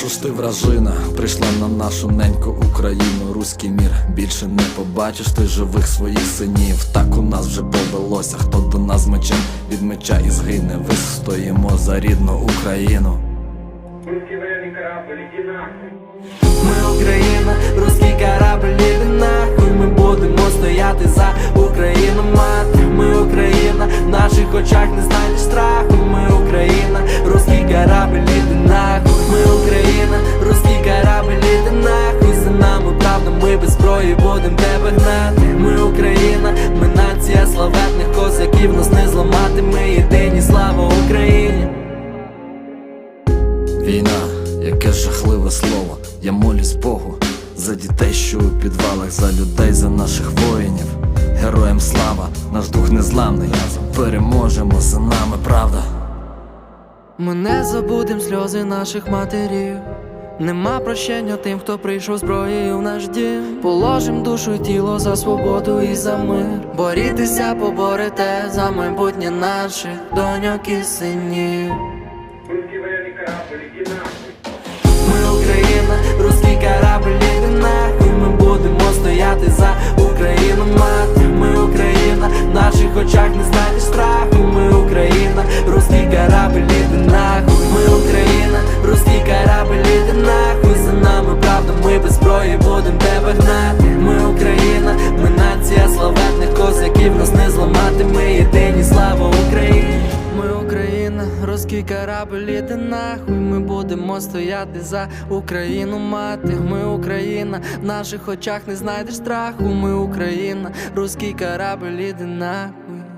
Що ж ти вражина, прийшла на нашу неньку Україну, руський мір більше не побачиш. Ти живих своїх синів. Так у нас вже повелося, хто до нас мечем від меча і згине. Вистоїмо за рідну Україну. Ми Україна, русський корабль, іди нахуй. Ми будемо стояти за Україну, мати. Ми Україна, в наших очах не знайдеш страху. Ми Україна, русський корабль, іди нахуй Війна, яке жахливе слово. Я молюсь Богу за дітей, що у підвалах, за людей, за наших воїнів. Героям слава, наш дух незламний. Переможемо за нами, правда. Ми не забудем сльози наших матерів. Нема прощення тим, хто прийшов зброєю в наш дім. Положим душу й тіло за свободу і за мир. Борітеся, поборете за майбутнє наших доньок і синів. Ми Україна, русський корабль, іди нахуй Ми будемо стояти за Україну, мати. Ми Україна, в наших очах не Русський корабль, іди нахуй. Ми будемо стояти за Україну, мати. Ми Україна, в наших очах не знайдеш страху. Ми Україна, русський корабль, іди нахуй